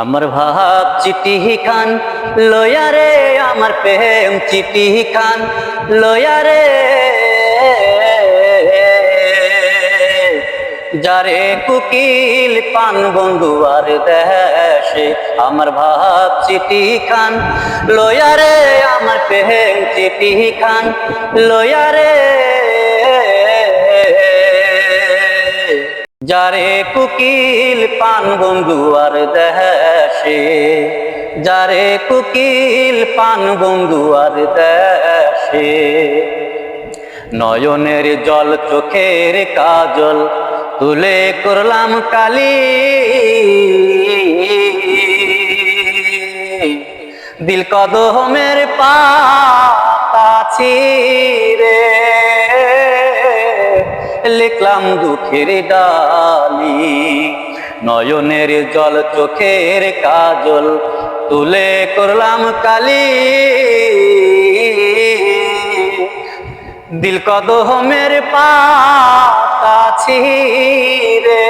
আমার ভাব চিঠি খান লয়ারে আমার প্রেম চিঠি খান লয়ারে যারে কুকিল পান বন্ধু আর দেশে, আমার ভাব চিঠি খান লয়ারে আমার প্রেম চিঠি খান লয়ারে যারে কুকিল পান বন্ধু আর দেশে, যারে কুকিল পান বন্ধু আর দেশে। নয়নের জল চোখের কাজল তুলে করলাম কালি। দিল কদমের পাতা লিখলাম দুঃখের ডালি। নয়নের জল চোখের কাজল তুলে করলাম কালি। দিল কদমের পাতা ছিঁড়ে।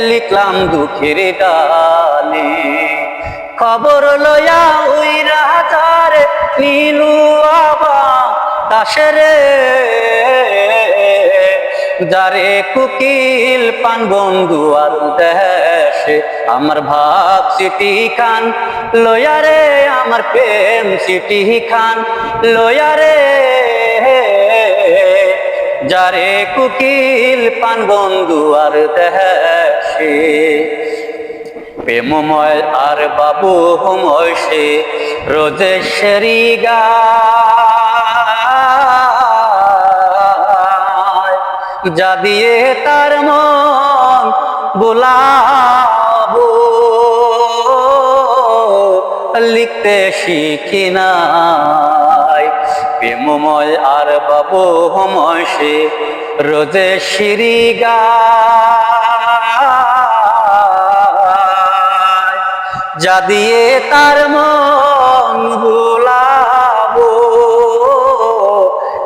লিখলাম দুঃখের ডালি। খবর লয়া ওই রাজার নীলু দাসরে যারে কুকিল পান বন্ধু আর দেশে, আমার ভাব সিটি খান। লয়ারে আমার প্রেম সিটি খান। লয়ারে যারে কুকিল পান বন্ধু আর দেশে। প্রেমময় আর বাবু হুময় সে রোজেশ্বরী গায় যা দিয়ে তার মন বোলাবো। লিখতে শিখি নাই। প্রেমময় আর বাবু হুময় সে রোজেশ্বরী গায়। যা দিয়ে তার মন ভুলাবো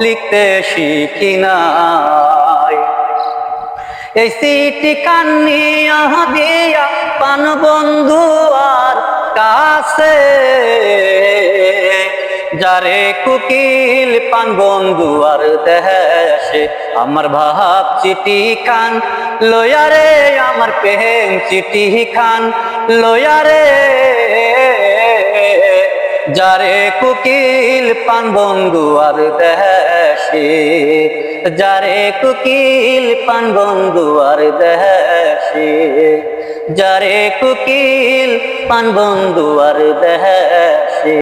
লিখতে শিখি নাই। এই সিটি কান্নিয়া দিয়া পান বন্ধু আর কাছে। যারে কুকিল পান বন্ধু আর দেশে, আমার ভাব চিঠি খান লয়ারে আমার প্রেম চিঠি খান লয়ারে যারে কুকিল পান বন্ধু আর দেশে, যারে কুকিল পান বন্ধু আর দেশে, যারে কুকিল পান বন্ধু আর দেশে।